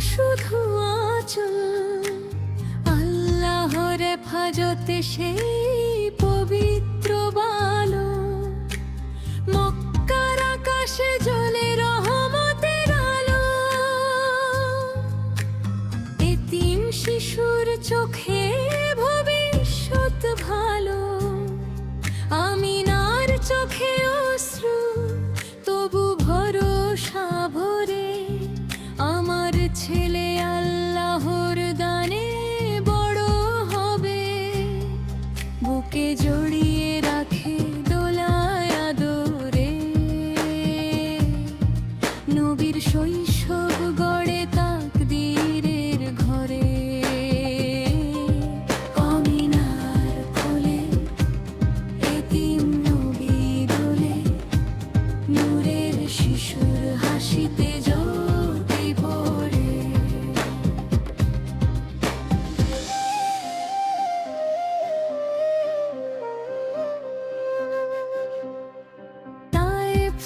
শুধু আচল। আল্লাহর ফাজতে সেই পবিত্র বালো মক্কার আকাশে সব ঘরে। কমিনার কোলে এতিম শিশুর হাসিতে জ্যোতি পড়ে তাইফ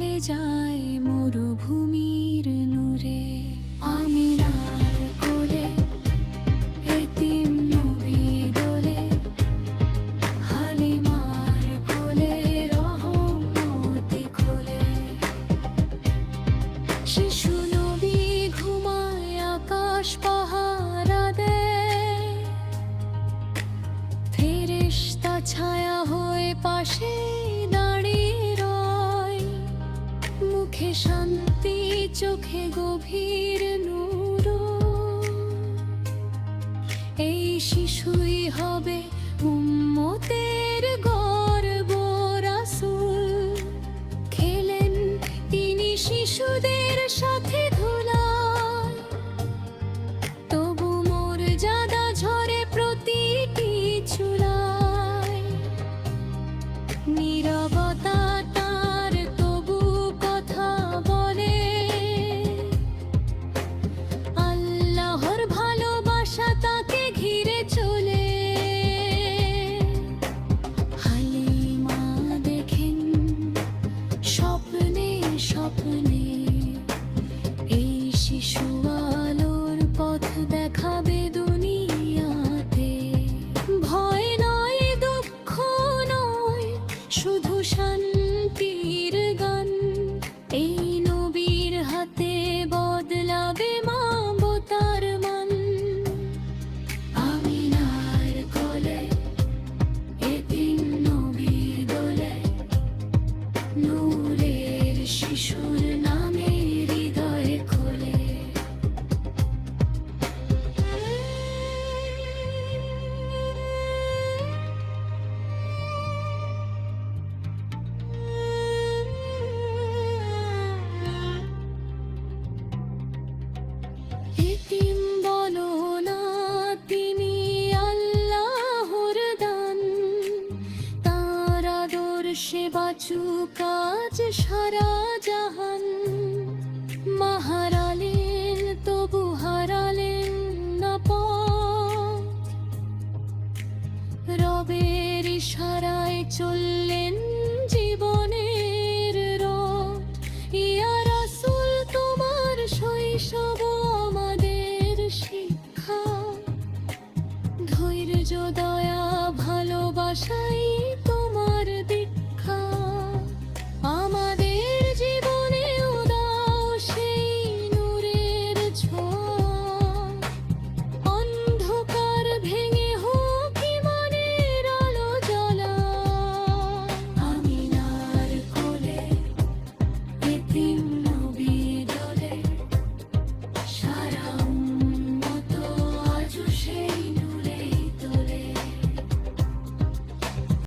ঢলে যায় মরুভূমির নূরে। আমি চোখে গভীর নূর। এই শিশুই হবে উম্মতের গর্ব রাসুল। খেলেন তিনি শিশুদের সাথে তবু প্রতিটি নিরবতা শিশু কাজ সারা জাহান। মাহারালেন তবু হারালেন না প। রবের ইশারায় চললেন জীবনের র ইয়া রাসুল, তোমার শৈশব আমাদের শিক্ষা। ধৈর্য, দয়া, ভালোবাসাই Happy